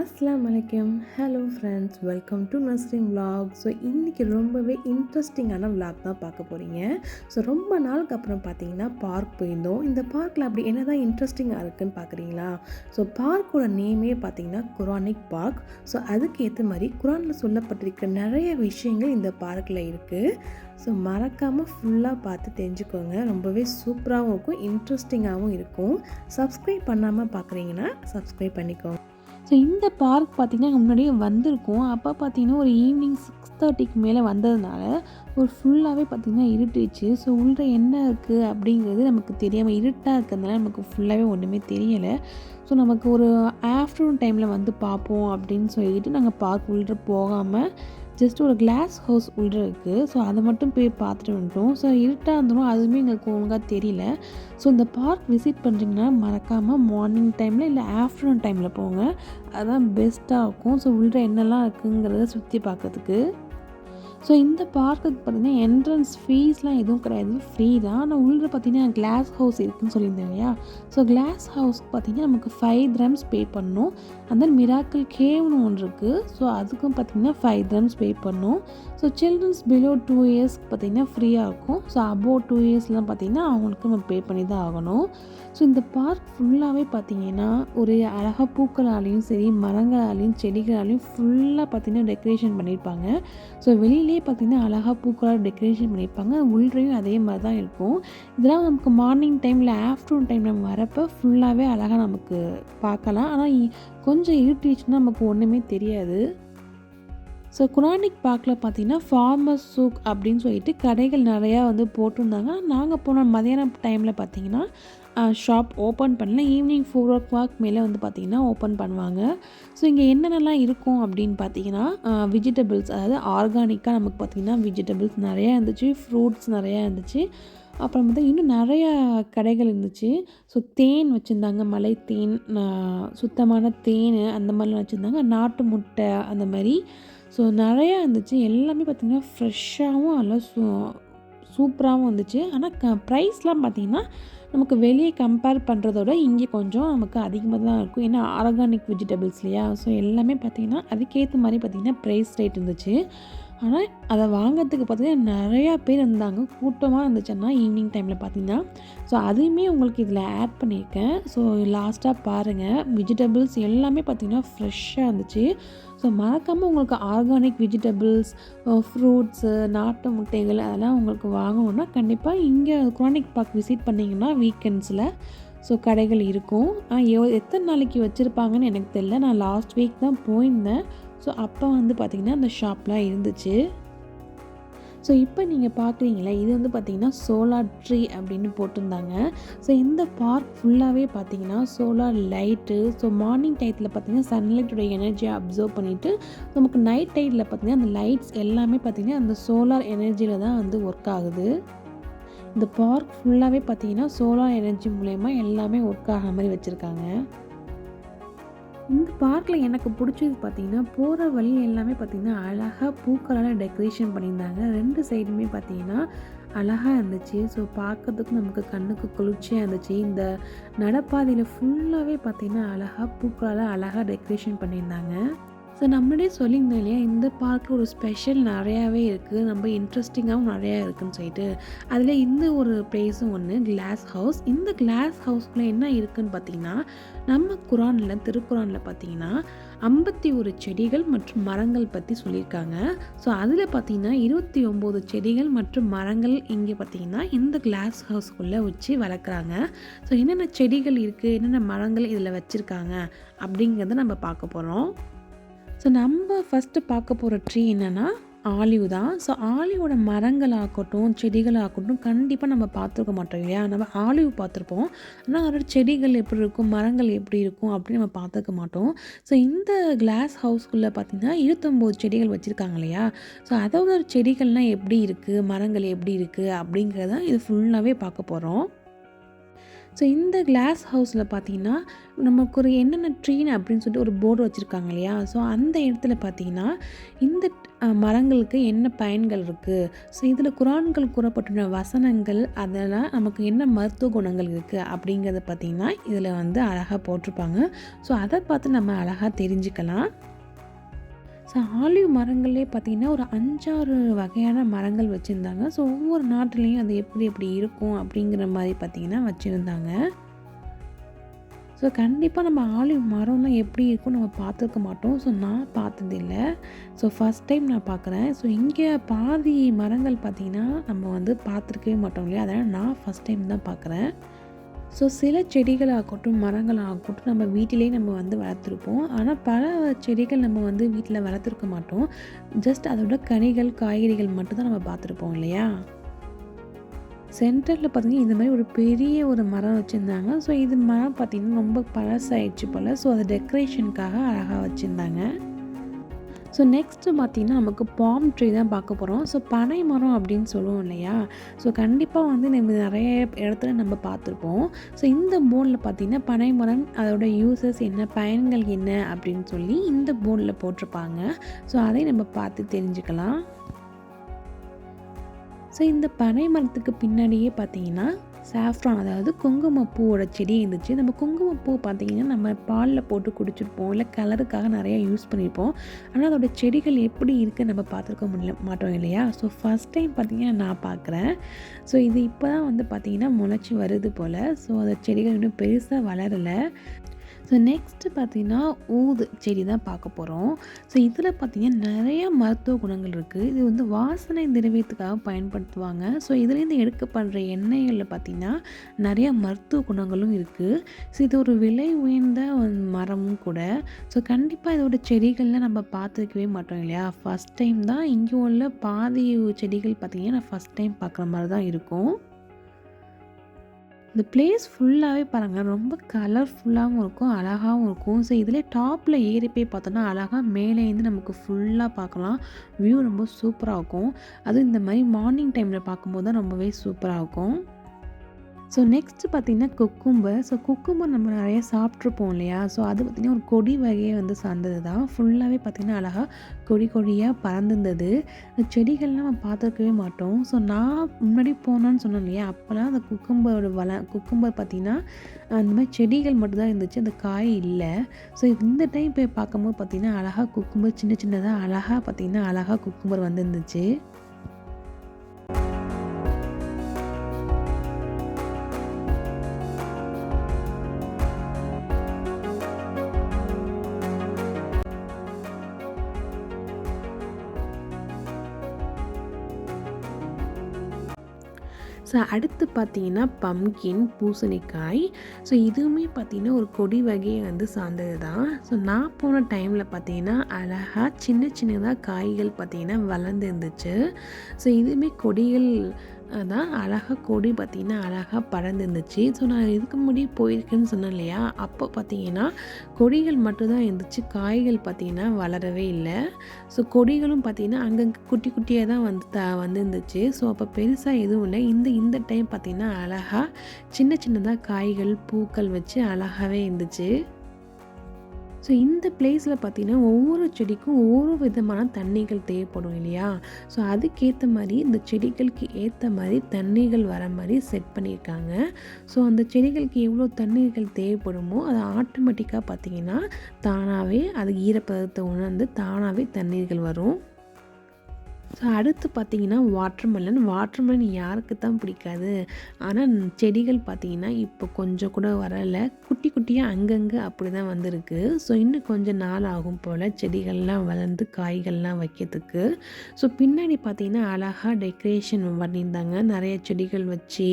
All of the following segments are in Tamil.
அஸ்லாம் வலைக்கம். Hello friends welcome to nursery vlog so இன்றைக்கி ரொம்பவே இன்ட்ரெஸ்டிங்கான விலாக் தான் பார்க்க போகிறீங்க ஸோ ரொம்ப நாளுக்கு அப்புறம் பார்த்தீங்கன்னா பார்க் போயிருந்தோம். இந்த பார்க்கில் அப்படி என்ன தான் இன்ட்ரெஸ்டிங்காக இருக்குதுன்னு பார்க்குறீங்களா ஸோ பார்க்கோட நேமே பார்த்தீங்கன்னா குரானிக் பார்க் ஸோ அதுக்கேற்ற மாதிரி குரானில் சொல்லப்பட்டிருக்க நிறைய விஷயங்கள் இந்த பார்க்கில் இருக்குது ஸோ மறக்காமல் ஃபுல்லாக பார்த்து தெரிஞ்சுக்கோங்க. ரொம்பவே சூப்பராகவும் இருக்கும் இன்ட்ரெஸ்டிங்காகவும் இருக்கும். சப்ஸ்கிரைப் பண்ணாமல் பார்க்குறீங்கன்னா சப்ஸ்கிரைப் பண்ணிக்கோங்க. ஸோ இந்த பார்க் பார்த்திங்கன்னா முன்னாடியே வந்திருக்கோம். அப்போ பார்த்தீங்கன்னா ஒரு ஈவினிங் சிக்ஸ் தேர்ட்டிக்கு மேலே வந்ததுனால ஒரு ஃபுல்லாகவே பார்த்திங்கன்னா இருட்டுச்சு. ஸோ உள்ள என்ன இருக்குது அப்படிங்கிறது நமக்கு தெரியாமல் இருட்டாக இருக்கிறதுனால நமக்கு ஃபுல்லாகவே ஒன்றுமே தெரியலை. ஸோ நமக்கு ஒரு ஆஃப்டர்நூன் டைமில் வந்து பார்ப்போம் அப்படின்னு சொல்லிட்டு நாங்கள் பார்க் உள்ள போகாமல் ஜஸ்ட் ஒரு கிளாஸ் ஹவுஸ் உள்ள இருக்குது ஸோ அதை மட்டும் போய் பார்த்துட்டு வந்துட்டோம். ஸோ இருட்டாக இருந்தோம் அதுவுமே எங்களுக்கு ஒழுங்காக தெரியல. ஸோ இந்த பார்க் விசிட் பண்ணுறீங்கன்னா மறக்காமல் மார்னிங் டைமில் இல்லை ஆஃப்டர்நூன் டைமில் போங்க. அதுதான் பெஸ்ட்டாக இருக்கும். ஸோ உள்ள என்னெல்லாம் இருக்குங்கிறத சுற்றி பார்க்கறதுக்கு. ஸோ இந்த பார்க்குக்கு பார்த்தீங்கன்னா என்ட்ரன்ஸ் ஃபீஸ்லாம் எதுவும் கிடையாது. ஃப்ரீ தான். ஆனால் உள்ள பார்த்தீங்கன்னா கிளாஸ் ஹவுஸ் இருக்குதுன்னு சொல்லியிருந்தேன் இல்லையா? ஸோ கிளாஸ் ஹவுஸ்க்கு பார்த்தீங்கன்னா நமக்கு ஃபைவ் ட்ரம்ஸ் பே பண்ணணும் அந்த மிராக்கிள் கேவ்னு ஒன்று இருக்குது ஸோ அதுக்கும் பார்த்தீங்கன்னா ஃபைவ் ட்ரம்ஸ் பே பண்ணணும் ஸோ சில்ட்ரன்ஸ் பிலோ டூ இயர்ஸ்க்கு பார்த்தீங்கன்னா ஃப்ரீயாக இருக்கும். ஸோ அபோவ் டூ இயர்ஸ்லாம் பார்த்திங்கன்னா அவங்களுக்கு நம்ம பே பண்ணி தான் ஆகணும். ஸோ இந்த பார்க் ஃபுல்லாகவே பார்த்தீங்கன்னா ஒரு அழகாக பூக்களாலையும் சரி மரங்களாலையும் செடிகளாலையும் ஃபுல்லாக பார்த்தீங்கன்னா டெக்கரேஷன் பண்ணியிருப்பாங்க. ஸோ வெளியிலேயே பார்த்தீங்கன்னா அழகாக பூக்களால் டெக்கரேஷன் பண்ணியிருப்பாங்க. உள்ளேயும் அதே மாதிரி தான் இருக்கும். இதெல்லாம் நமக்கு மார்னிங் டைமில் ஆஃப்டர்நூன் டைம் நம்ம வரப்போ ஃபுல்லாகவே அழகாக நமக்கு பார்க்கலாம். ஆனால் கொஞ்சம் இருட்டிச்சுன்னா நமக்கு ஒன்றுமே தெரியாது. ஸோ குரானிக் பார்க்கில் பார்த்தீங்கன்னா ஃபார்மர்ஸ் சூக் அப்படின்னு சொல்லிட்டு கடைகள் நிறையா வந்து போட்டிருந்தாங்க. நாங்கள் போன மதியானம் டைமில் பார்த்தீங்கன்னா ஷாப் ஓப்பன் பண்ணல. ஈவினிங் ஃபோர் ஓ கிளாக் மேலே வந்து பார்த்திங்கன்னா ஓப்பன் பண்ணுவாங்க. ஸோ இங்கே என்னென்னலாம் இருக்கும் அப்படின்னு பார்த்தீங்கன்னா வெஜிடபிள்ஸ் அதாவது ஆர்கானிக்காக நமக்கு பார்த்திங்கன்னா வெஜிடபிள்ஸ் நிறையா இருந்துச்சு ஃப்ரூட்ஸ் நிறையா இருந்துச்சு. அப்புறம் பார்த்தா இன்னும் நிறைய கடைகள் இருந்துச்சு. ஸோ தேன் வச்சுருந்தாங்க மலை தேன் சுத்தமான தேன் அந்த மாதிரிலாம் வச்சுருந்தாங்க. நாட்டு முட்டை அந்த மாதிரி. ஸோ நிறையா இருந்துச்சு. எல்லாமே பார்த்திங்கன்னா ஃப்ரெஷ்ஷாகவும் நல்லா சூ சூப்பராகவும் இருந்துச்சு. ஆனால் க ப்ரைஸ்லாம் பார்த்திங்கன்னா நமக்கு வெளியே கம்பேர் பண்ணுறதோட இங்கே கொஞ்சம் நமக்கு அதிகமாக தான் இருக்கும். ஏன்னா ஆர்கானிக் வெஜிடபிள்ஸ் இல்லையா? ஸோ எல்லாமே பார்த்திங்கன்னா அதுக்கேற்ற மாதிரி பார்த்திங்கன்னா ப்ரைஸ் ரேட் இருந்துச்சு. ஆனால் அதை வாங்குறதுக்கு பார்த்திங்கன்னா நிறையா பேர் இருந்தாங்க. கூட்டமாக இருந்துச்சுன்னா ஈவினிங் டைமில் பார்த்திங்கன்னா. ஸோ அதையுமே உங்களுக்கு இதில் ஆட் பண்ணியிருக்கேன். ஸோ லாஸ்ட்டாக பாருங்கள் வெஜிடபிள்ஸ் எல்லாமே பார்த்திங்கன்னா ஃப்ரெஷ்ஷாக இருந்துச்சு. ஸோ மறக்காமல் உங்களுக்கு ஆர்கானிக் வெஜிடபிள்ஸ் ஃப்ரூட்ஸு நாட்டு முட்டைகள் அதெல்லாம் உங்களுக்கு வாங்கணுன்னா கண்டிப்பாக இங்கே குரானிக் பார்க் விசிட் பண்ணிங்கன்னா வீக்கெண்ட்ஸில் ஸோ கடைகள் இருக்கும். ஆனால் எவ் எத்தனை நாளைக்கு வச்சுருப்பாங்கன்னு எனக்கு தெரியல. நான் லாஸ்ட் வீக் தான் போயிருந்தேன். ஸோ அப்போ வந்து பார்த்திங்கன்னா அந்த ஷாப்லாம் இருந்துச்சு. ஸோ இப்போ நீங்கள் பார்க்குறீங்களா இது வந்து பார்த்திங்கன்னா சோலார் ட்ரீ அப்படின்னு போட்டிருந்தாங்க. ஸோ இந்த பார்க் ஃபுல்லாகவே பார்த்தீங்கன்னா சோலார் லைட்டு ஸோ மார்னிங் டயத்தில் பார்த்திங்கன்னா சன்லைட்டோட எனர்ஜியை அப்சர்வ் பண்ணிவிட்டு நமக்கு நைட் டைத்தில் பார்த்திங்கன்னா அந்த லைட்ஸ் எல்லாமே பார்த்தீங்கன்னா அந்த சோலார் எனர்ஜியில் தான் வந்து ஒர்க் ஆகுது. இந்த பார்க் ஃபுல்லாகவே பார்த்திங்கன்னா சோலார் எனர்ஜி மூலயமா எல்லாமே ஒர்க் ஆகிற மாதிரி வச்சுருக்காங்க. இந்த பார்க்கில் எனக்கு பிடிச்சது பார்த்திங்கன்னா போகிற வழி எல்லாமே பார்த்தீங்கன்னா அழகாக பூக்களால் டெக்கரேஷன் பண்ணியிருந்தாங்க. ரெண்டு சைடுமே பார்த்திங்கன்னா அழகாக இருந்துச்சு. ஸோ பார்க்கறதுக்கு நமக்கு கண்ணுக்கு குளிர்ச்சியாக இருந்துச்சு. இந்த நடப்பாதையில் ஃபுல்லாகவே பார்த்தீங்கன்னா அழகாக பூக்களால் அழகாக டெக்கரேஷன் பண்ணியிருந்தாங்க. ஸோ நம்மளே சொல்லியிருந்தோம் இல்லையா இந்த பார்க்கில் ஒரு ஸ்பெஷல் நிறையாவே இருக்குது ரொம்ப இன்ட்ரெஸ்டிங்காகவும் நிறையா இருக்குதுன்னு சொல்லிட்டு. அதில் இந்த ஒரு பிளேஸும் ஒன்று கிளாஸ் ஹவுஸ் இந்த கிளாஸ் ஹவுஸ்க்குள்ளே என்ன இருக்குன்னு பார்த்தீங்கன்னா நம்ம குரானில் திருக்குறானில் பார்த்தீங்கன்னா ஐம்பத்தி ஒரு செடிகள் மற்றும் மரங்கள் பற்றி சொல்லியிருக்காங்க. ஸோ அதில் பார்த்தீங்கன்னா இருபத்தி ஒம்பது செடிகள் மற்றும் மரங்கள் இங்கே பார்த்தீங்கன்னா இந்த கிளாஸ் ஹவுஸ்க்குள்ளே வச்சு வளர்க்குறாங்க. ஸோ என்னென்ன செடிகள் இருக்குது என்னென்ன மரங்கள் இதில் வச்சுருக்காங்க அப்படிங்கிறத நம்ம பார்க்க போகிறோம் ஸோ நம்ம ஃபஸ்ட்டு பார்க்க போகிற ட்ரீ என்னென்னா ஆலிவ் தான். ஸோ ஆலிவோட மரங்களாகட்டும் செடிகளாகட்டும் கண்டிப்பாக நம்ம பார்த்துருக்க மாட்டோம் இல்லையா? நம்ம ஆலிவ் பார்த்துருப்போம். ஆனால் அதோட செடிகள் எப்படி இருக்கும் மரங்கள் எப்படி இருக்கும் அப்படின்னு நம்ம பார்த்துக்க மாட்டோம். ஸோ இந்த கிளாஸ் ஹவுஸ்க்குள்ளே பார்த்திங்கன்னா இருபத்தொம்போது செடிகள் வச்சுருக்காங்க இல்லையா? ஸோ அதோட செடிகள்லாம் எப்படி இருக்குது மரங்கள் எப்படி இருக்குது அப்படிங்கிறத இது ஃபுல்லாகவே பார்க்க போகிறோம் ஸோ இந்த கிளாஸ் ஹவுஸில் பார்த்தீங்கன்னா நமக்கு ஒரு என்னென்ன ட்ரீன் அப்படின்னு சொல்லிட்டு ஒரு போர்டு வச்சுருக்காங்க இல்லையா? ஸோ அந்த இடத்துல பார்த்தீங்கன்னா இந்த மரங்களுக்கு என்ன பயன்கள் இருக்குது ஸோ இதில் குரான்கள் கூறப்பட்டுள்ள வசனங்கள் அதெல்லாம் நமக்கு என்ன மருத்துவ குணங்கள் இருக்குது அப்படிங்கிறத பார்த்திங்கன்னா இதில் வந்து அழகாக போட்டிருப்பாங்க. ஸோ அதை பார்த்து நம்ம அழகாக தெரிஞ்சுக்கலாம். ஸோ ஆலிவ் மரங்கள்லேயே பார்த்திங்கன்னா ஒரு அஞ்சாறு வகையான மரங்கள் வச்சுருந்தாங்க. ஸோ ஒவ்வொரு நாட்டுலேயும் அது எப்படி எப்படி இருக்கும் அப்படிங்கிற மாதிரி பார்த்திங்கன்னா வச்சுருந்தாங்க. ஸோ கண்டிப்பாக நம்ம ஆலிவ் மரம்லாம் எப்படி இருக்கும் நம்ம பார்த்துருக்க மாட்டோம். ஸோ நான் பார்த்ததில்ல. ஸோ ஃபஸ்ட் டைம் நான் பார்க்குறேன். ஸோ இங்கே பாதி மரங்கள் பார்த்திங்கன்னா நம்ம வந்து பார்த்துருக்கவே மாட்டோம் இல்லையா? அதனால் நான் ஃபஸ்ட் டைம் தான் பார்க்குறேன். ஸோ சில செடிகளாகட்டும் மரங்களாகட்டும் நம்ம வீட்டிலேயே நம்ம வந்து வளர்த்துருப்போம். ஆனால் பல செடிகள் நம்ம வந்து வீட்டில் வளர்த்துருக்க மாட்டோம். ஜஸ்ட் அதோட கனிகள் காய்கறிகள் மட்டும்தான் நம்ம பார்த்துருப்போம் இல்லையா? சென்டரில் பார்த்தீங்கன்னா இந்த மாதிரி ஒரு பெரிய ஒரு மரம் வச்சுருந்தாங்க. ஸோ இது மரம் பார்த்திங்கன்னா ரொம்ப பழசாயிடுச்சு போல். ஸோ அதை டெக்கரேஷனுக்காக அழகாக வச்சுருந்தாங்க. ஸோ நெக்ஸ்ட்டு பார்த்திங்கன்னா நமக்கு பாம் ட்ரீ தான் பார்க்க போகிறோம் ஸோ பனை மரம் அப்படின்னு சொல்லுவோம் இல்லையா? ஸோ கண்டிப்பாக வந்து நம்ம நிறைய இடத்துல நம்ம பார்த்துருப்போம். ஸோ இந்த போர்டில் பார்த்திங்கன்னா பனை மரம் அதோட யூசஸ் என்ன பயன்கள் என்ன அப்படின்னு சொல்லி இந்த போர்டில் போட்டிருப்பாங்க. ஸோ அதை நம்ம பார்த்து தெரிஞ்சுக்கலாம். ஸோ இந்த பனை மரத்துக்கு பின்னாடியே பார்த்தீங்கன்னா சாஃப்ரான் அதாவது குங்குமப்பூவோட செடி இருந்துச்சு. நம்ம குங்குமப்பூ பார்த்தீங்கன்னா நம்ம பாலில் போட்டு குடிச்சிருப்போம். இல்லை கலருக்காக நிறையா யூஸ் பண்ணியிருப்போம் ஆனால் அதோட செடிகள் எப்படி இருக்குது நம்ம பார்த்துருக்க முடியல மாட்டோம் இல்லையா? ஸோ ஃபஸ்ட் டைம் பார்த்திங்கன்னா நான் பார்க்குறேன். ஸோ இது இப்போ தான் வந்து பார்த்திங்கன்னா முளைச்சி வருது போல். ஸோ அந்த செடிகள் இன்னும் பெருசாக வளரலை. ஸோ நெக்ஸ்ட்டு பார்த்தீங்கன்னா ஊது செடி தான் பார்க்க போகிறோம் ஸோ இதில் பார்த்தீங்கன்னா நிறைய மருத்துவ குணங்கள் இருக்குது இது வந்து வாசனை திரவியத்துக்காக பயன்படுத்துவாங்க. ஸோ இதுலேருந்து எடுக்கப்படுற எண்ணெய்களில் பார்த்தீங்கன்னா நிறைய மருத்துவ குணங்களும் இருக்குது ஸோ இது ஒரு விலை உயர்ந்த மரமும் கூட. ஸோ கண்டிப்பாக இதோட செடிகளில் நம்ம பார்த்துருக்கவே மாட்டோம் இல்லையா? ஃபஸ்ட் டைம் தான் இங்கே உள்ள பாதி செடிகள் பார்த்திங்கன்னா நான் ஃபஸ்ட் டைம் பார்க்குற மாதிரி தான் இருக்கும். இந்த பிளேஸ் ஃபுல்லாகவே பாருங்கள் ரொம்ப கலர்ஃபுல்லாகவும் இருக்கும் அழகாகவும் இருக்கும். ஸோ இதில் டாப்பில் ஏறி போய் பார்த்தோன்னா அழகாக மேலேருந்து நமக்கு ஃபுல்லாக பார்க்கலாம். வியூ ரொம்ப சூப்பராக இருக்கும். அதுவும் இந்த மாதிரி மார்னிங் டைமில் பார்க்கும்போது தான் ரொம்பவே சூப்பராக இருக்கும். ஸோ நெக்ஸ்ட்டு பார்த்திங்கன்னா குக்கும்பர் ஸோ குக்கும்பர் நம்ம நிறைய சாப்பிட்ருப்போம் இல்லையா? ஸோ அது பார்த்திங்கன்னா ஒரு கொடி வகையை வந்து சார்ந்தது தான் ஃபுல்லாகவே பார்த்திங்கன்னா அழகாக கொடி கொடியாக பறந்துருந்தது. அந்த செடிகள்லாம் நம்ம பார்த்துருக்கவே மாட்டோம். ஸோ நான் முன்னாடி போனேன்னு சொன்னேன் இல்லையா? அப்போல்லாம் அந்த குக்கும்பரோட வள குக்கும்பர் பார்த்திங்கன்னா அந்த மாதிரி செடிகள் மட்டும்தான் இருந்துச்சு. அந்த காய் இல்லை. ஸோ இந்த டைம் போய் பார்க்கும்போது பார்த்திங்கன்னா அழகாக குக்கும்பர் சின்ன சின்னதாக அழகாக பார்த்திங்கன்னா அழகாக குக்கும்பர் வந்துருந்துச்சு. ஸோ அடுத்து பார்த்தீங்கன்னா பம்கின் பூசணிக்காய். ஸோ இதுவுமே பார்த்தீங்கன்னா ஒரு கொடி வகையை வந்து சார்ந்தது தான். ஸோ நான் போன டைமில் பார்த்தீங்கன்னா அழகாக சின்ன சின்னதாக காய்கள் பார்த்தீங்கன்னா வளர்ந்து இருந்துச்சு. ஸோ இதுவுமே கொடிகள் அதான் அழகாக கொடி பார்த்திங்கன்னா அழகாக பறந்துருந்துச்சு. ஸோ நான் இதுக்கு முன்னாடி போயிருக்கேன்னு சொன்னேன் இல்லையா? அப்போ பார்த்தீங்கன்னா கொடிகள் மட்டும்தான் இருந்துச்சு. காய்கள் பார்த்திங்கன்னா வளரவே இல்லை. ஸோ கொடிகளும் பார்த்திங்கன்னா அங்கங்கே குட்டி குட்டியாக தான் வந்து த வந்துருந்துச்சு. ஸோ அப்போ பெருசாக எதுவும் இல்லை. இந்த இந்த டைம் பார்த்திங்கன்னா அழகாக சின்ன சின்னதாக காய்கள் பூக்கள் வச்சு அழகாகவே இருந்துச்சு. ஸோ இந்த பிளேஸில் பார்த்தீங்கன்னா ஒவ்வொரு செடிக்கும் ஒவ்வொரு விதமான தண்ணிகள் தேவைப்படும் இல்லையா? ஸோ அதுக்கேற்ற மாதிரி இந்த செடிகளுக்கு ஏற்ற மாதிரி தண்ணிகள் வர மாதிரி செட் பண்ணியிருக்காங்க. ஸோ அந்த செடிகளுக்கு எவ்வளோ தண்ணீர்கள் தேவைப்படுமோ அது ஆட்டோமேட்டிக்காக பார்த்தீங்கன்னா தானாகவே அது ஈரப்பதத்தை உணர்ந்து தானாகவே தண்ணீர்கள் வரும். ஸோ அடுத்து பார்த்தீங்கன்னா வாட்டர்மெலன் வாட்டர்மெலன் யாருக்கு தான் பிடிக்காது. ஆனால் செடிகள் பார்த்தீங்கன்னா இப்போ கொஞ்சம் கூட வரலை. குட்டி குட்டியாக அங்கங்கே அப்படி தான் வந்திருக்கு. ஸோ இன்னும் கொஞ்சம் நாள் ஆகும் போல் செடிகள்லாம் வளர்ந்து காய்கள்லாம் வைக்கிறதுக்கு. ஸோ பின்னாடி பார்த்தீங்கன்னா அழகாக டெக்கரேஷன் பண்ணியிருந்தாங்க. நிறைய செடிகள் வச்சு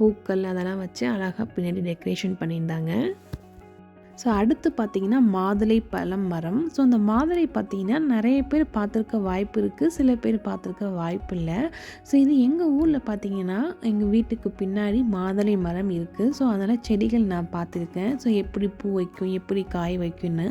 பூக்கள் அதெல்லாம் வச்சு அழகாக பின்னாடி டெக்கரேஷன் பண்ணியிருந்தாங்க. ஸோ அடுத்து பார்த்திங்கன்னா மாதுளை பழம் மரம். ஸோ அந்த மாதுளை பார்த்திங்கன்னா நிறைய பேர் பார்த்துருக்க வாய்ப்பு இருக்குது சில பேர் பார்த்துருக்க வாய்ப்பு இல்லை. ஸோ இது எங்கள் ஊரில் பார்த்திங்கன்னா எங்கள் வீட்டுக்கு பின்னாடி மாதுளை மரம் இருக்குது ஸோ அதனால் செடிகள் நான் பார்த்துருக்கேன். ஸோ எப்படி பூ வைக்கும் எப்படி காய் வைக்கும்னு.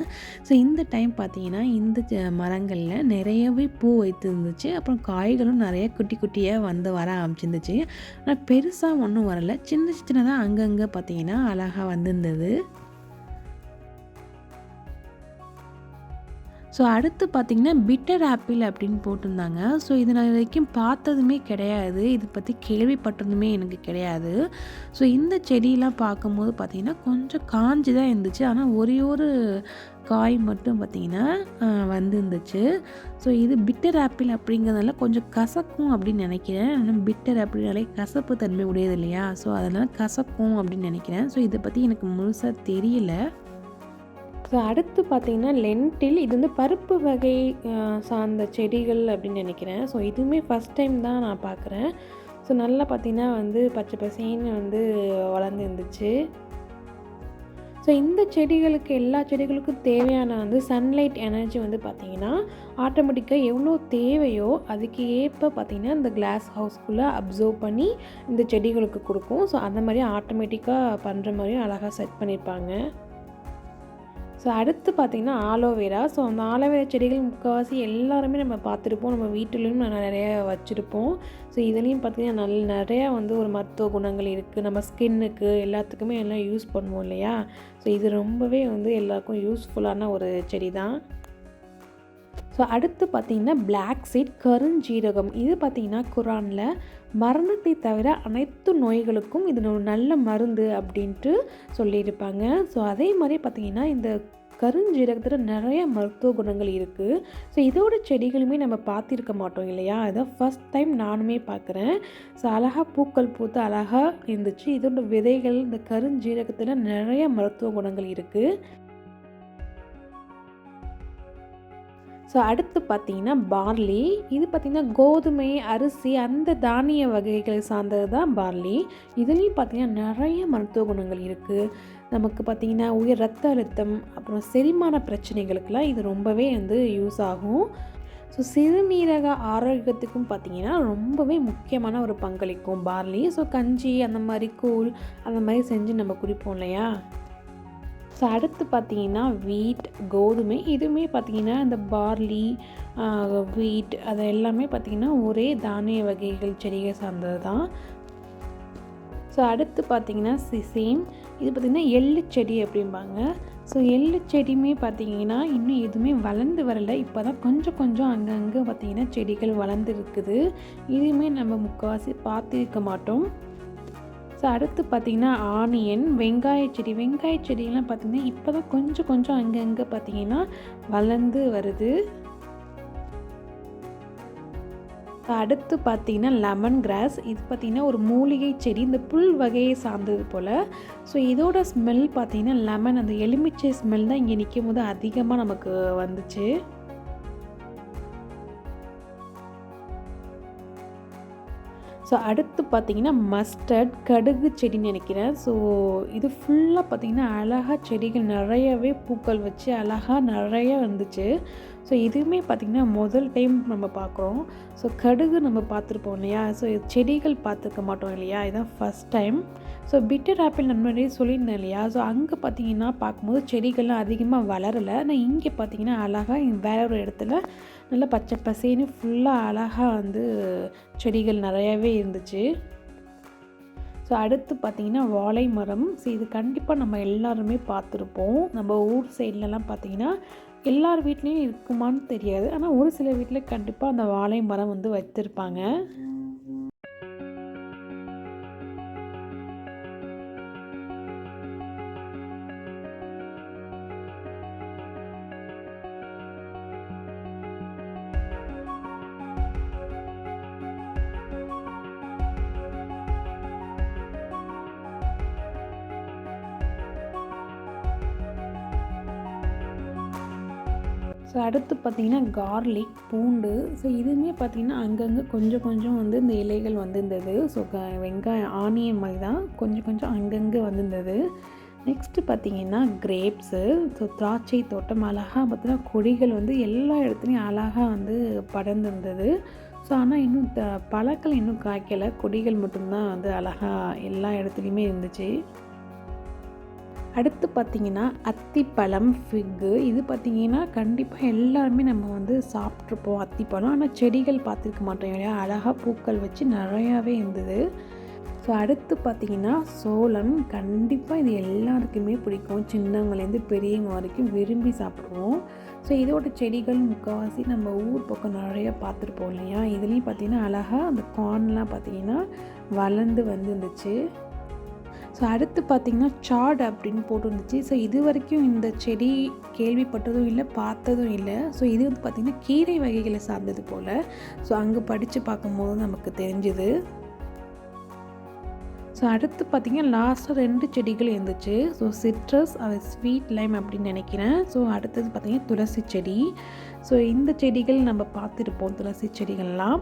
ஸோ இந்த டைம் பார்த்திங்கன்னா இந்த மரங்களில் நிறையவே பூ வைத்து இருந்துச்சு அப்புறம் காய்களும் நிறைய குட்டி குட்டியாக வந்து வர ஆரம்பிச்சிருந்துச்சு. ஆனால் பெருசாக ஒன்றும் வரல. சின்ன சின்னதாக அங்கங்கே பார்த்திங்கன்னா அழகாக வந்திருந்தது. ஸோ அடுத்து பார்த்திங்கன்னா பிட்டர் ஆப்பிள் அப்படின்னு போட்டிருந்தாங்க. ஸோ இது நான் வரைக்கும் பார்த்ததுமே கிடையாது. இது பற்றி கேள்விப்பட்டதுமே எனக்கு கிடையாது. ஸோ இந்த செடியெலாம் பார்க்கும்போது பார்த்திங்கன்னா கொஞ்சம் காஞ்சி தான் இருந்துச்சு. ஆனால் ஒரே ஒரு காய் மட்டும் பார்த்திங்கன்னா வந்துருந்துச்சு. ஸோ இது பிட்டர் ஆப்பிள் அப்படிங்கிறதுனால கொஞ்சம் கசக்கும் அப்படின்னு நினைக்கிறேன். ஆனால் பிட்டர் அப்படின்னாலே கசப்பு தன்மை உடையது இல்லையா? ஸோ அதனால் கசக்கும் அப்படின்னு நினைக்கிறேன். ஸோ இதை பற்றி எனக்கு முழுசாக தெரியல. ஸோ அடுத்து பார்த்தீங்கன்னா லென்டில் இது வந்து பருப்பு வகை சார்ந்த செடிகள் அப்படின்னு நினைக்கிறேன். ஸோ இதுவுமே ஃபஸ்ட் டைம் தான் நான் பார்க்குறேன். ஸோ நல்லா பார்த்தீங்கன்னா வந்து பச்சை பசேன்னு வந்து வளர்ந்து இருந்துச்சு. ஸோ இந்த செடிகளுக்கு எல்லா செடிகளுக்கும் தேவையான வந்து சன்லைட் எனர்ஜி வந்து பார்த்திங்கன்னா ஆட்டோமேட்டிக்காக எவ்வளோ தேவையோ அதுக்கு ஏற்ப பார்த்திங்கன்னா இந்த கிளாஸ் ஹவுஸ்க்குள்ளே அப்சர்வ் பண்ணி இந்த செடிகளுக்கு கொடுக்கும். ஸோ அந்த மாதிரி ஆட்டோமேட்டிக்காக பண்ணுற மாதிரியும் அழகாக செட் பண்ணியிருப்பாங்க. ஸோ அடுத்து பார்த்திங்கன்னா ஆலோவேரா ஸோ அந்த ஆலோவேரா செடிகள் முக்கால்வாசி எல்லாருமே நம்ம பார்த்துருப்போம். நம்ம வீட்டிலையும் நிறைய வச்சுருப்போம். ஸோ இதுலேயும் பார்த்திங்கன்னா நல் நிறையா வந்து ஒரு மருத்துவ குணங்கள் இருக்குது நம்ம ஸ்கின்னுக்கு எல்லாத்துக்குமே எல்லாம் யூஸ் பண்ணுவோம் இல்லையா? ஸோ இது ரொம்பவே வந்து எல்லாருக்கும் யூஸ்ஃபுல்லான ஒரு செடி தான் ஸோ அடுத்து பார்த்திங்கன்னா பிளாக் சீட் கருஞ்சீரகம் இது பார்த்திங்கன்னா குரானில் மரணத்தை தவிர அனைத்து நோய்களுக்கும் இது ஒரு நல்ல மருந்து அப்படின்ட்டு சொல்லியிருப்பாங்க. ஸோ அதே மாதிரி பார்த்திங்கன்னா இந்த கருஞ்சீரகத்தில் நிறைய மருத்துவ குணங்கள் இருக்குது ஸோ இதோட செடிகளுமே நம்ம பார்த்துருக்க மாட்டோம் இல்லையா? அதான் ஃபஸ்ட் டைம் நானுமே பார்க்குறேன். ஸோ அழகாக பூக்கள் பூத்து அழகாக இருந்துச்சு. இதோட விதைகள் இந்த கருஞ்சீரகத்தில் நிறைய மருத்துவ குணங்கள் இருக்குது ஸோ அடுத்து பார்த்திங்கன்னா பார்லி இது பார்த்திங்கன்னா கோதுமை அரிசி அந்த தானிய வகைகளை சார்ந்தது தான் பார்லி இதுலேயும் பார்த்திங்கன்னா நிறைய மருத்துவ குணங்கள் இருக்குது நமக்கு பார்த்திங்கன்னா உயர் ரத்த அழுத்தம் அப்புறம் செரிமான பிரச்சனைகளுக்கெல்லாம் இது ரொம்பவே வந்து யூஸ் ஆகும். ஸோ சிறுநீரக ஆரோக்கியத்துக்கும் பார்த்திங்கன்னா ரொம்பவே முக்கியமான ஒரு பங்களிக்கும் பார்லி ஸோ கஞ்சி அந்த மாதிரி கூழ் அந்த மாதிரி செஞ்சு நம்ம குடிப்போம் இல்லையா? ஸோ அடுத்து பார்த்தீங்கன்னா வீட் கோதுமை. இதுவுமே பார்த்தீங்கன்னா இந்த பார்லி வீட் அது எல்லாமே பார்த்தீங்கன்னா ஒரே தானிய வகைகள் செடிகள் சார்ந்தது தான். ஸோ அடுத்து பார்த்திங்கன்னா சிசேம் இது பார்த்திங்கன்னா எள்ளு செடி அப்படிம்பாங்க. ஸோ எள்ளு செடியுமே பார்த்தீங்கன்னா இன்னும் எதுவுமே வளர்ந்து வரல. இப்போ தான் கொஞ்சம் கொஞ்சம் அங்கங்கே பார்த்திங்கன்னா செடிகள் வளர்ந்து இருக்குது இதுவுமே நம்ம முக்கால்வாசி பார்த்துருக்க மாட்டோம். ஸோ அடுத்து பார்த்திங்கன்னா ஆனியன் வெங்காய செடி. வெங்காய செடியெல்லாம் பார்த்திங்கன்னா இப்போ தான் கொஞ்சம் கொஞ்சம் அங்கங்கே பார்த்திங்கன்னா வளர்ந்து வருது. அடுத்து பார்த்திங்கன்னா லெமன் கிராஸ் இது பார்த்திங்கன்னா ஒரு மூலிகை செடி இந்த புல் வகையை சார்ந்தது போல். ஸோ இதோட ஸ்மெல் பார்த்திங்கன்னா லெமன் அந்த எலுமிச்சை ஸ்மெல் தான் இங்கே நிற்கும் போது அதிகமாக நமக்கு வந்துச்சு. ஸோ அடுத்து பார்த்தீங்கன்னா மஸ்டர்ட் கடுகு செடின்னு நினைக்கிறேன். ஸோ இது ஃபுல்லாக பார்த்தீங்கன்னா அழகாக செடிகள் நிறையவே பூக்கள் வச்சு அழகாக நிறைய வந்துச்சு. ஸோ இதுவுமே பார்த்திங்கன்னா முதல் டைம் நம்ம பார்க்குறோம். ஸோ கடுகு நம்ம பார்த்துருப்போம் இல்லையா? ஸோ செடிகள் பார்த்துருக்க மாட்டோம் இல்லையா? இதுதான் first time so bitter apple நான் முன்னாடியே சொல்லியிருந்தேன் இல்லையா? ஸோ அங்கே பார்த்தீங்கன்னா பார்க்கும்போது செடிகள்லாம் அதிகமாக வளரலை. ஆனால் இங்கே பார்த்தீங்கன்னா அழகாக வேற ஒரு இடத்துல நல்லா பச்சை பசேன்னு ஃபுல்லாக அழகாக வந்து செடிகள் நிறையாவே இருந்துச்சு. ஸோ அடுத்து பார்த்திங்கன்னா வாழை மரம். ஸோ இது கண்டிப்பாக நம்ம எல்லாருமே பார்த்துருப்போம். நம்ம ஊர் சைட்லலாம் பார்த்திங்கன்னா எல்லார் வீட்லேயும் இருக்குமான்னு தெரியாது. ஆனால் ஒரு சில வீட்டில் கண்டிப்பாக அந்த வாழை மரம் வந்து வச்சுருப்பாங்க. ஸோ அடுத்து பார்த்திங்கன்னா கார்லிக் பூண்டு. ஸோ இதுவுமே பார்த்திங்கன்னா அங்கங்கே கொஞ்சம் கொஞ்சம் வந்து இந்த இலைகள் வந்திருந்தது. ஸோ க வெங்காயம் ஆனியன் மாதிரி தான் கொஞ்சம் கொஞ்சம் அங்கங்கே வந்திருந்தது. நெக்ஸ்ட்டு பார்த்தீங்கன்னா கிரேப்ஸு ஸோ திராட்சை தோட்டம் அழகாக பார்த்தீங்கன்னா கொடிகள் வந்து எல்லா இடத்துலையும் அழகாக வந்து படர்ந்துருந்தது. ஸோ ஆனால் இன்னும் த பழக்கள் இன்னும் காய்க்கலை. கொடிகள் மட்டும்தான் வந்து அழகாக எல்லா இடத்துலையுமே இருந்துச்சு. அடுத்து பார்த்திங்கன்னா அத்திப்பழம் ஃபிக்கு. இது பார்த்திங்கன்னா கண்டிப்பாக எல்லாருமே நம்ம வந்து சாப்பிட்ருப்போம் அத்திப்பழம். ஆனால் செடிகள் பார்த்துருக்க மாட்டோம் இல்லையா? அழகாக பூக்கள் வச்சு நிறையாவே இருந்தது. ஸோ அடுத்து பார்த்திங்கன்னா சோளம். கண்டிப்பாக இது எல்லாருக்குமே பிடிக்கும். சின்னவங்கலேருந்து பெரியவங்க வரைக்கும் விரும்பி சாப்பிடுவோம். ஸோ இதோட செடிகள் முக்கால்வாசி நம்ம ஊர் பக்கம் நிறைய பார்த்துருப்போம் இல்லையா? இதுலேயும் பார்த்திங்கன்னா அழகாக அந்த கார்ன்லாம் பார்த்திங்கன்னா வளர்ந்து வந்துருந்துச்சு. ஸோ அடுத்து பார்த்திங்கன்னா சாட் அப்படின்னு போட்டுருந்துச்சு. ஸோ இது வரைக்கும் இந்த செடி கேள்விப்பட்டதும் இல்லை பார்த்ததும் இல்லை. ஸோ இது வந்து பார்த்திங்கன்னா கீரை வகைகளை சார்ந்தது போல். ஸோ அங்கே படித்து பார்க்கும்போது நமக்கு தெரிஞ்சுது. ஸோ அடுத்து பார்த்திங்கன்னா லாஸ்ட்டாக ரெண்டு செடிகள் இருந்துச்சு. ஸோ சிட்ரஸ் அது ஸ்வீட் லைம் அப்படின்னு நினைக்கிறேன். ஸோ அடுத்தது பார்த்திங்கன்னா துளசி செடி. ஸோ இந்த செடிகள் நம்ம பார்த்துருப்போம் துளசி செடிகள்லாம்.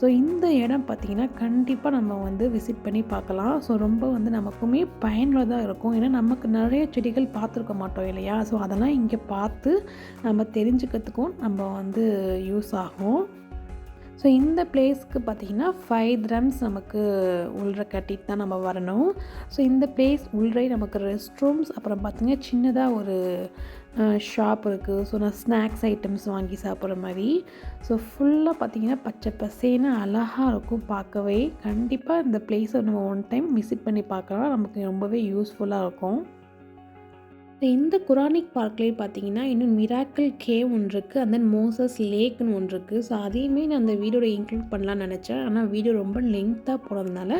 ஸோ இந்த இடம் பார்த்திங்கன்னா கண்டிப்பாக நம்ம வந்து விசிட் பண்ணி பார்க்கலாம். ஸோ ரொம்ப வந்து நமக்குமே பயனுள்ளதாக இருக்கும். ஏன்னா நமக்கு நிறைய செடிகள் பார்த்துருக்க மாட்டோம் இல்லையா? ஸோ அதெல்லாம் இங்கே பார்த்து நம்ம தெரிஞ்சுக்கிறதுக்கும் நம்ம வந்து யூஸ் ஆகும். ஸோ இந்த பிளேஸ்க்கு பார்த்திங்கன்னா ஃபைவ் ட்ரம்ஸ் நமக்கு உள்ள கட்டிட்டு தான் நம்ம வரணும். ஸோ இந்த பிளேஸ் உள்ளே நமக்கு ரெஸ்ட் ரூம்ஸ் அப்புறம் பார்த்திங்கன்னா சின்னதாக ஒரு ஷாப் இருக்குது ஸோ நான் ஸ்நாக்ஸ் ஐட்டம்ஸ் வாங்கி சாப்பிட்ற மாதிரி. ஸோ ஃபுல்லாக பார்த்திங்கன்னா பச்சை பசேன்னு அழகாக இருக்கும் பார்க்கவே. கண்டிப்பாக இந்த பிளேஸை நம்ம ஒன் டைம் விசிட் பண்ணி பார்க்கலாம் நமக்கு ரொம்பவே யூஸ்ஃபுல்லாக இருக்கும். இந்த குரானிக் பார்க்லேயே பார்த்தீங்கன்னா இன்னும் மிராக்கிள் கேவ் ஒன்று இருக்குது அண்ட் தென் மோசஸ் லேக்னு ஒன்று இருக்குது ஸோ அதையுமே நான் அந்த வீடியோட இன்க்ளூட் பண்ணலான்னு நினச்சேன். ஆனால் வீடியோ ரொம்ப லென்த்தாக போனதுனால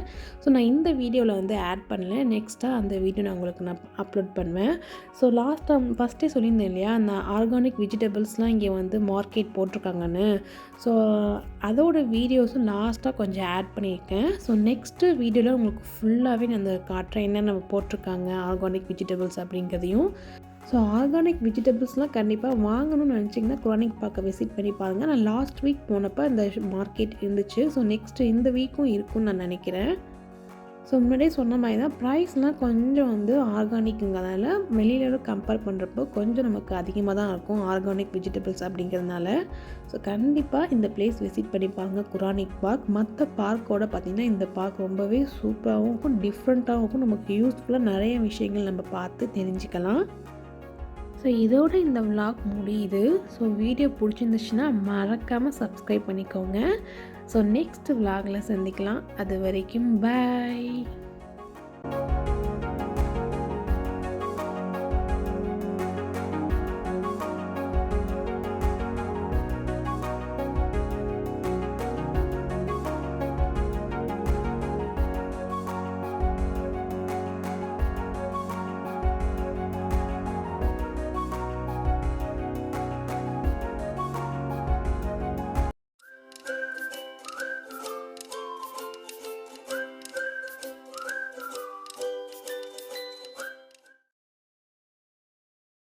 ஸோ நான் இந்த வீடியோவில் வந்து ஆட் பண்ணல. நெக்ஸ்ட்டாக அந்த வீடியோ நான் உங்களுக்கு நான் அப்லோட் பண்ணுவேன். ஸோ லாஸ்ட் டைம் ஃபஸ்ட்டே சொல்லியிருந்தேன் இல்லையா அந்த ஆர்கானிக் வெஜிடபிள்ஸ்லாம் இங்கே வந்து மார்க்கெட் போட்டிருக்காங்கன்னு. ஸோ அதோட வீடியோஸும் லாஸ்ட்டாக கொஞ்சம் ஆட் பண்ணியிருக்கேன். ஸோ நெக்ஸ்ட்டு வீடியோவில் உங்களுக்கு ஃபுல்லாகவே நான் அந்த காட்டுறேன் என்னென்ன போட்டிருக்காங்க ஆர்கானிக் வெஜிடபிள்ஸ் அப்படிங்கிறதையும் ஸோ ஆர்கானிக் வெஜிடபிள்ஸ்லாம் கண்டிப்பாக வாங்கணும்னு நினச்சிங்கன்னா குரானிக் பார்க்க விசிட் பண்ணி பாருங்கள் நான் லாஸ்ட் வீக் போனப்போ இந்த மார்க்கெட் இருந்துச்சு. ஸோ நெக்ஸ்ட்டு இந்த வீக்கும் இருக்கும்னு நான் நினைக்கிறேன். ஸோ முன்னாடியே சொன்ன மாதிரி தான் ப்ரைஸ்லாம் கொஞ்சம் வந்து ஆர்கானிக்குங்கிறதால வெளியில் கம்பேர் பண்ணுறப்போ கொஞ்சம் நமக்கு அதிகமாக தான் இருக்கும். ஆர்கானிக் வெஜிடபிள்ஸ் அப்படிங்கிறதுனால. ஸோ கண்டிப்பாக இந்த பிளேஸ் விசிட் பண்ணி பாருங்கள் குரானிக் பார்க் மற்ற பார்க்கோட பார்த்திங்கன்னா இந்த பார்க் ரொம்பவே சூப்பராகவும் இருக்கும். டிஃப்ரெண்ட்டாகவும் இருக்கும். நமக்கு யூஸ்ஃபுல்லாக நிறைய விஷயங்கள் நம்ம பார்த்து தெரிஞ்சுக்கலாம். ஸோ இதோட இந்த விலாக் முடியுது. ஸோ வீடியோ பிடிச்சிருந்துச்சுன்னா மறக்காமல் சப்ஸ்கிரைப் பண்ணிக்கோங்க. ஸோ நெக்ஸ்ட் விலாகில் சந்திக்கலாம். அது வரைக்கும் பாய்